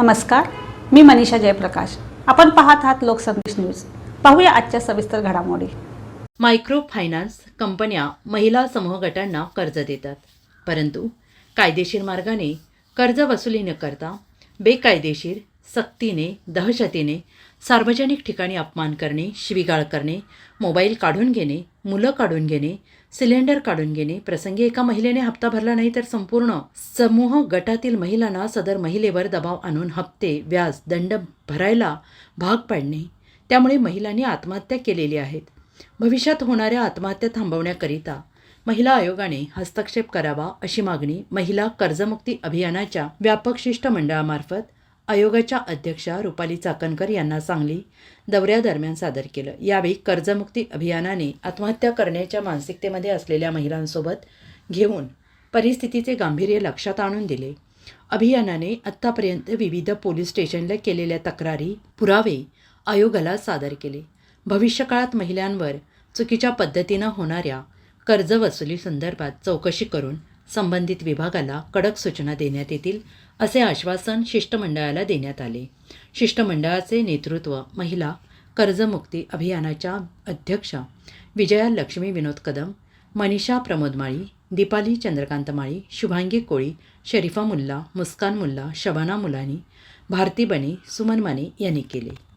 नमस्कार मी मनीषा जयप्रकाश. आपण पाहत आहात लोकसंदेश न्यूज. पाहूया आजच्या सविस्तर घडामोडी. मायक्रो फायनान्स कंपन्या महिला समूह गटांना कर्ज देतात. परंतु कायदेशीर मार्गाने कर्ज वसुली न करता बेकायदेशीर सक्तीने दहशतीने सार्वजनिक ठिकाणी अपमान करणे शिवीगाळ करणे मोबाईल काढून घेणे मुलं काढून घेणे सिलेंडर काढून घेणे प्रसंगी एका महिलेने हप्ता भरला नाही तर संपूर्ण समूह गटातील महिलांना सदर महिलेवर दबाव आणून हप्ते व्याज दंड भरायला भाग पाडणे. त्यामुळे महिलांनी आत्महत्या केलेली आहेत. भविष्यात होणाऱ्या आत्महत्या थांबवण्याकरिता महिला आयोगाने हस्तक्षेप करावा अशी मागणी महिला कर्जमुक्ती अभियानाच्या व्यापक शिष्टमंडळामार्फत आयोगाच्या अध्यक्षा रुपाली चाकणकर यांना सांगली दौऱ्यादरम्यान सादर केलं. यावेळी कर्जमुक्ती अभियानाने आत्महत्या करण्याच्या मानसिकतेमध्ये असलेल्या महिलांसोबत घेऊन परिस्थितीचे गांभीर्य लक्षात आणून दिले. अभियानाने आत्तापर्यंत विविध पोलीस स्टेशनला केलेल्या तक्रारी पुरावे आयोगाला सादर केले. भविष्यकाळात महिलांवर चुकीच्या पद्धतीनं होणाऱ्या कर्ज वसुली संदर्भात चौकशी करून संबंधित विभागाला कडक सूचना देण्यात येतील असे आश्वासन शिष्टमंडळाला देण्यात आले. शिष्टमंडळाचे नेतृत्व महिला कर्जमुक्ती अभियानाच्या अध्यक्षा विजया लक्ष्मी विनोद कदम मनीषा प्रमोद माळी दीपाली चंद्रकांत माळी शुभांगी कोळी शरीफा मुल्ला मुस्कान मुल्ला शबाना मुलानी भारती बने सुमन माने यांनी केले.